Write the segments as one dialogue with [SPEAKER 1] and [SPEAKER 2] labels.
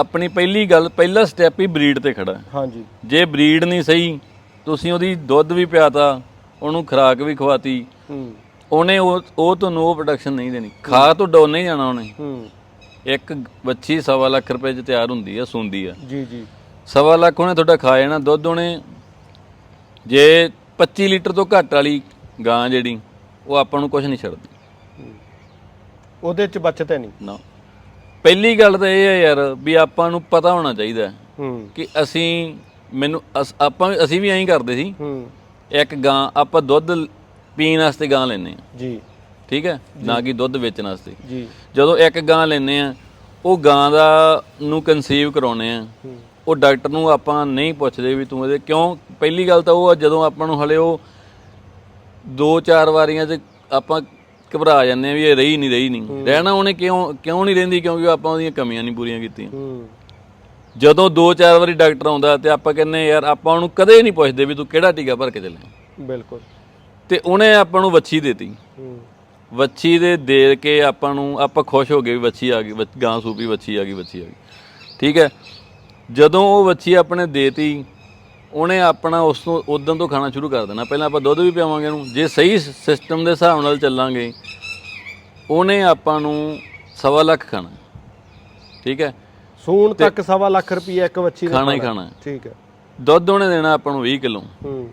[SPEAKER 1] ਆਪਣੀ ਪਹਿਲੀ ਗੱਲ ਪਹਿਲਾ ਸਟੈਪ ਹੀ ਬਰੀਡ ਤੇ ਖੜਾ।
[SPEAKER 2] ਹਾਂਜੀ।
[SPEAKER 1] ਜੇ ਬਰੀਡ ਨਹੀਂ ਸਹੀ ਤੁਸੀਂ ਉਹਦੀ ਦੁੱਧ ਵੀ ਪਿਆਤਾ ਉਹਨੂੰ ਖੁਰਾਕ ਵੀ ਖਵਾਤੀ
[SPEAKER 2] ਹੂੰ।
[SPEAKER 1] ਉਹਨੇ ਉਹ ਉਹ ਤੁਹਾਨੂੰ ਉਹ ਪ੍ਰੋਡਕਸ਼ਨ ਨਹੀਂ ਦੇਣੀ। ਖਾ ਤੋਂ ਡੋਨ ਨਹੀਂ ਜਾਣਾ ਉਹਨੇ।
[SPEAKER 2] ਹੂੰ।
[SPEAKER 1] ਇੱਕ ਬੱਚੀ ਸਵਾ ਲੱਖ ਰੁਪਏ 'ਚ ਤਿਆਰ ਹੁੰਦੀ ਆ ਸੁੰਦੀ ਆ।
[SPEAKER 2] ਜੀ ਜੀ।
[SPEAKER 1] ਸਵਾ ਲੱਖ ਉਹਨੇ ਤੁਹਾਡਾ ਖਾ ਜਾਣਾ ਦੁੱਧ ਉਹਨੇ। ਜੇ 25 ਲੀਟਰ ਤੋਂ ਘੱਟ ਵਾਲੀ ਗਾਂ ਜਿਹੜੀ ਉਹ ਆਪਾਂ ਨੂੰ ਕੁਝ ਨਹੀਂ ਛੱਡਦੀ।
[SPEAKER 2] ਉਹਦੇ ਚ ਬਚਤ ਹੈ ਨਹੀਂ।
[SPEAKER 1] ਨਾ। ਪਹਿਲੀ ਗੱਲ ਤਾਂ ਇਹ ਹੈ ਯਾਰ ਵੀ ਆਪਾਂ ਨੂੰ ਪਤਾ ਹੋਣਾ ਚਾਹੀਦਾ ਹੈ ਕਿ ਅਸੀਂ ਮੈਨੂੰ ਅਸ- ਆਪਾਂ ਵੀ- ਅਸੀਂ ਵੀ ਐਂ ਕਰਦੇ ਸੀ।
[SPEAKER 2] ਹੂੰ।
[SPEAKER 1] ਇੱਕ ਗਾਂ ਆਪਾਂ ਦੁੱਧ ਪੀਣ ਵਾਸਤੇ ਗਾਂ ਲੈਨੇ ਆ
[SPEAKER 2] ਜੀ।
[SPEAKER 1] ਠੀਕ ਹੈ? ਨਾ ਕਿ ਦੁੱਧ ਵੇਚਣ ਵਾਸਤੇ।
[SPEAKER 2] ਜੀ।
[SPEAKER 1] ਜਦੋਂ ਇੱਕ ਗਾਂ ਲੈਨੇ ਆ ਉਹ ਗਾਂ ਦਾ ਨੂੰ ਕਨਸੀਵ ਕਰਾਉਨੇ ਆ
[SPEAKER 2] ਹੂੰ।
[SPEAKER 1] ਉਹ ਡਾਕਟਰ ਨੂੰ ਆਪਾਂ ਨਹੀਂ ਪੁੱਛਦੇ ਵੀ ਤੂੰ ਇਹਦੇ ਕਿਉਂ? ਪਹਿਲੀ ਗੱਲ ਤਾਂ ਉਹ ਆ ਜਦੋਂ ਆਪਾਂ ਨੂੰ ਹਲੇ ਉਹ ਦੋ ਚਾਰ ਵਾਰੀਆਂ 'ਚ ਆਪਾਂ ਘਬਰਾ ਜਾਂਦੇ ਆ ਵੀ ਇਹ ਰਹੀ ਨਹੀਂ ਰਹੀ ਨਹੀਂ। ਰਹਿਣਾ ਉਹਨੇ ਕਿਉਂ ਕਿਉਂ ਨਹੀਂ ਰਹਿੰਦੀ? ਕਿਉਂਕਿ ਆਪਾਂ ਉਹਦੀਆਂ ਕਮੀਆਂ ਨਹੀਂ ਪੂਰੀਆਂ ਕੀਤੀਆਂ।
[SPEAKER 2] ਹੂੰ।
[SPEAKER 1] ਜਦੋਂ ਦੋ ਚਾਰ ਵਾਰੀ ਡਾਕਟਰ ਆਉਂਦਾ ਤੇ ਆਪਾਂ ਕਹਿੰਨੇ ਯਾਰ ਆਪਾਂ ਉਹਨੂੰ ਕਦੇ ਨਹੀਂ ਪੁੱਛਦੇ ਵੀ ਤੂੰ ਕਿਹੜਾ ਟੀਕਾ ਭਰ ਕੇ ਚੱਲਿਆ
[SPEAKER 2] ਬਿਲਕੁਲ।
[SPEAKER 1] ਤੇ ਉਹਨੇ ਆਪਾਂ ਨੂੰ ਵੱਛੀ ਦੇਤੀ।
[SPEAKER 2] ਹੂੰ।
[SPEAKER 1] ਵੱਛੀ ਦੇ ਦੇ ਕੇ ਆਪਾਂ ਨੂੰ ਆਪਾਂ ਖੁਸ਼ ਹੋ ਗਏ ਵੀ ਵੱਛੀ ਆ ਗਈ ਵੱਛ- ਗਾਂ ਸੂਪੀ ਵੱਛੀ ਆ ਗਈ ਵੱਛੀ ਆ ਗਈ। ਠੀਕ ਹੈ? ਜਦੋਂ ਉਹ ਵੱਛੀ ਆਪਣੇ ਦੇਤੀ ਉਹਨੇ ਆਪਣਾ ਉਸ ਤੋਂ ਉਦੋਂ ਤੋਂ ਖਾਣਾ ਸ਼ੁਰੂ ਕਰ ਦੇਣਾ। ਪਹਿਲਾਂ ਆਪਾਂ ਦੁੱਧ ਵੀ ਪਿਆਵਾਂਗੇ ਉਹਨੂੰ। ਜੇ ਸਹੀ ਸਿਸਟਮ ਦੇ ਹਿਸਾਬ ਨਾਲ ਚੱਲਾਂਗੇ ਉਹਨੇ ਆਪਾਂ ਨੂੰ ਸਵਾ ਲੱਖ ਖਾਣਾ। ਠੀਕ ਹੈ?
[SPEAKER 2] ਸੂਣ ਤੱਕ ਸਵਾ ਲੱਖ ਰੁਪਏ ਇੱਕ ਬੱਚੀ ਦਾ
[SPEAKER 1] ਖਾਣਾ ਹੀ ਖਾਣਾ।
[SPEAKER 2] ਠੀਕ ਹੈ।
[SPEAKER 1] ਦੁੱਧ ਉਹਨੇ ਦੇਣਾ ਆਪਾਂ ਨੂੰ 20 ਕਿਲੋ।
[SPEAKER 2] ਹੂੰ।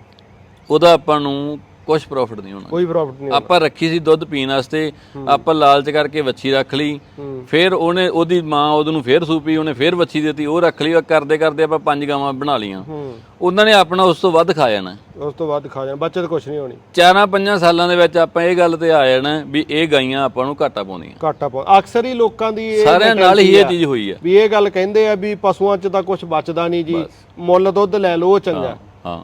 [SPEAKER 1] ਉਹਦਾ ਆਪਾਂ ਨੂੰ ਕੁਝ ਪ੍ਰੋਫਿਟ ਨਹੀਂ ਹੋਣਾ।
[SPEAKER 2] ਕੋਈ ਪ੍ਰੋਫਿਟ ਨਹੀਂ
[SPEAKER 1] ਆਪਾਂ ਰੱਖੀ ਸੀ ਦੁੱਧ ਪੀਣ ਵਾਸਤੇ ਆਪਾਂ ਲਾਲਚ ਕਰਕੇ ਵੱਛੀ ਰੱਖ ਲਈ।
[SPEAKER 2] ਹੂੰ।
[SPEAKER 1] ਫਿਰ ਉਹਨੇ ਉਹਦੀ ਮਾਂ ਉਹਨੂੰ ਫਿਰ ਸੂਪੀ ਉਹਨੇ ਫਿਰ ਵੱਛੀ ਦਿੱਤੀ ਉਹ ਰੱਖ ਲਈ ਉਹ ਕਰਦੇ ਕਰਦੇ ਆਪਾਂ ਪੰਜ ਗਾਵਾਂ ਬਣਾ ਲੀਆਂ
[SPEAKER 2] ਹੂੰ।
[SPEAKER 1] ਉਹਨਾਂ ਨੇ ਆਪਣਾ ਉਸ ਤੋਂ ਵੱਧ ਖਾ ਜਾਣਾ।
[SPEAKER 2] ਉਸ ਤੋਂ ਬਾਅਦ ਖਾ ਜਾਣਾ ਬਚਤ ਕੁਛ ਨਹੀਂ ਹੋਣੀ।
[SPEAKER 1] ਚਾਰਾਂ ਪੰਜਾਂ ਸਾਲਾਂ ਦੇ ਵਿੱਚ ਆਪਾਂ ਇਹ ਗੱਲ ਤੇ ਆ ਜਾਣਾ ਵੀ ਇਹ ਗਾਈਆਂ ਆਪਾਂ ਨੂੰ ਘਾਟਾ ਪਾਉਂਦੀਆਂ।
[SPEAKER 2] ਘਾਟਾ ਪਾ ਅਕਸਰ ਹੀ ਲੋਕਾਂ ਦੀ ਇਹ
[SPEAKER 1] ਸਾਰਿਆਂ ਨਾਲ ਹੀ ਇਹ ਚੀਜ਼ ਹੋਈ ਆ।
[SPEAKER 2] ਵੀ ਇਹ ਗੱਲ ਕਹਿੰਦੇ ਆ ਵੀ ਪਸ਼ੂਆਂ 'ਚ ਤਾਂ ਕੁਝ ਬਚਦਾ ਨਹੀਂ ਜੀ ਮੁੱਲ ਦੁੱਧ ਲੈ ਲਓ ਉਹ ਚੰਗਾ।
[SPEAKER 1] ਹਾਂ।